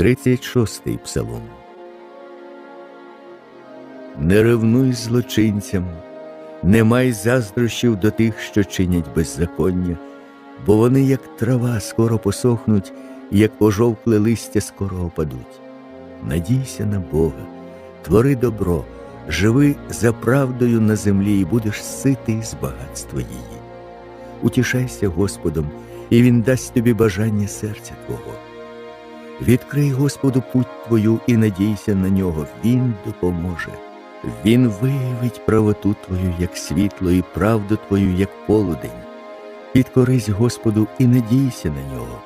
36-й псалом. Не ревнуй злочинцям, не май заздрощів до тих, що чинять беззаконня, бо вони, як трава, скоро посохнуть, як пожовкле листя скоро опадуть. Надійся на Бога, твори добро, живи за правдою на землі і будеш ситий з багатства її. Утішайся Господом, і Він дасть тобі бажання серця Твого. Відкрий Господу путь твою і надійся на нього, Він допоможе. Він виявить правоту твою, як світло, і правду твою, як полудень. Підкорись Господу і надійся на нього.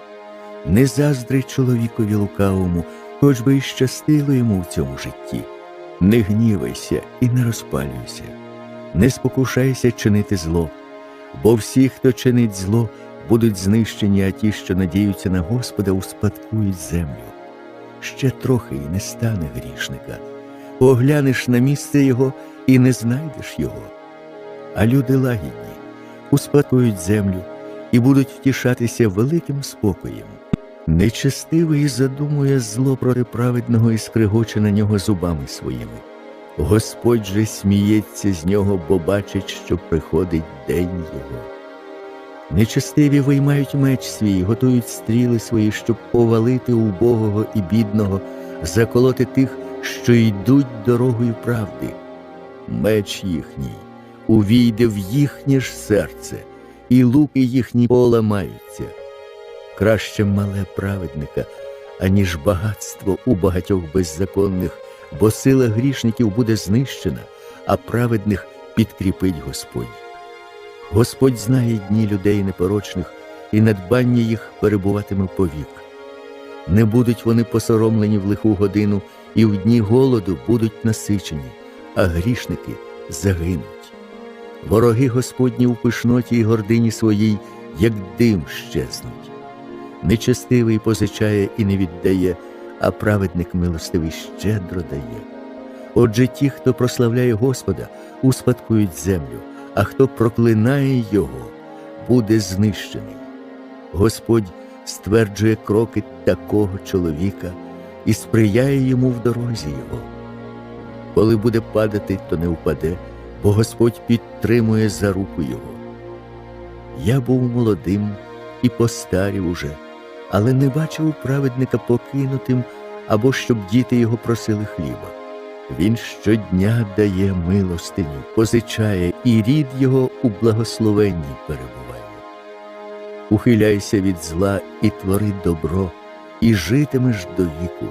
Не заздри чоловікові лукавому, хоч би й щастило йому в цьому житті. Не гнівайся і не розпалюйся, не спокушайся чинити зло, бо всі, хто чинить зло, будуть знищені, а ті, що надіються на Господа, успадкують землю. Ще трохи і не стане грішника. Поглянеш на місце його і не знайдеш його. А люди лагідні успадкують землю і будуть втішатися великим спокоєм. Нечестивий задумує зло проти праведного і скригоче на нього зубами своїми. Господь же сміється з нього, бо бачить, що приходить день його. Нечестиві виймають меч свій, готують стріли свої, щоб повалити убогого і бідного, заколоти тих, що йдуть дорогою правди. Меч їхній увійде в їхнє ж серце, і луки їхні поламаються. Краще мале праведника, аніж багатство у багатьох беззаконних, бо сила грішників буде знищена, а праведних підкріпить Господь. Господь знає дні людей непорочних, і надбання їх перебуватиме повік. Не будуть вони посоромлені в лиху годину, і в дні голоду будуть насичені, а грішники загинуть. Вороги Господні у пишноті і гордині своїй, як дим щезнуть. Нечестивий позичає і не віддає, а праведник милостивий щедро дає. Отже, ті, хто прославляє Господа, успадкують землю, а хто проклинає Його, буде знищений. Господь стверджує кроки такого чоловіка і сприяє йому в дорозі його. Коли буде падати, то не впаде, бо Господь підтримує за руку його. Я був молодим і постарів уже, але не бачив праведника покинутим або щоб діти його просили хліба. Він щодня дає милостиню, позичає, і рід його у благословенні перебуває. Ухиляйся від зла і твори добро, і житимеш до віку,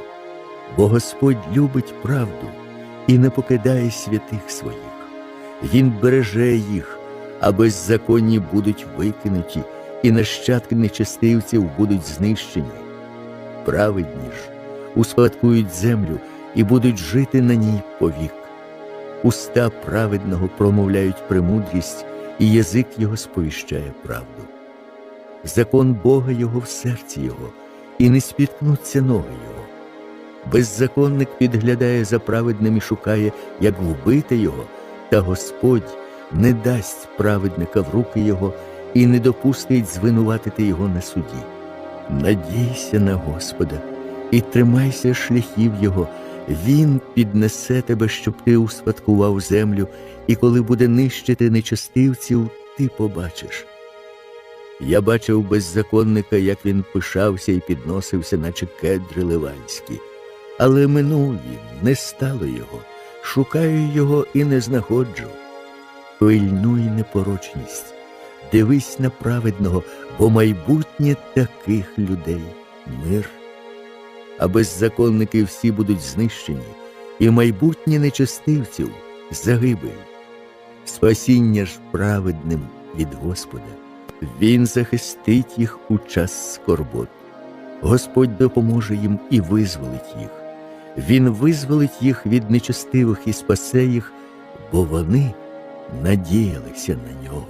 бо Господь любить правду і не покидає святих своїх. Він береже їх, а беззаконні будуть викинуті, і нащадки нечестивців будуть знищені. Праведні ж успадкують землю і будуть жити на ній повік. Уста праведного промовляють премудрість, і язик його сповіщає правду. Закон Бога його в серці його, і не спіткнуться ноги його. Беззаконник підглядає за праведним і шукає, як вбити його, та Господь не дасть праведника в руки його і не допустить звинуватити його на суді. Надійся на Господа і тримайся шляхів Його, Він піднесе тебе, щоб ти успадкував землю, і коли буде нищити нечестивців, ти побачиш. Я бачив беззаконника, як він пишався і підносився, наче кедри ливанські. Але минув він, не стало його, шукаю його і не знаходжу. Пильнуй непорочність, дивись на праведного, бо майбутнє таких людей мир. А беззаконники всі будуть знищені, і майбутнє нечестивців загибель. Спасіння ж праведним від Господа. Він захистить їх у час скорбот. Господь допоможе їм і визволить їх. Він визволить їх від нечестивих і спасе їх, бо вони надіялися на нього.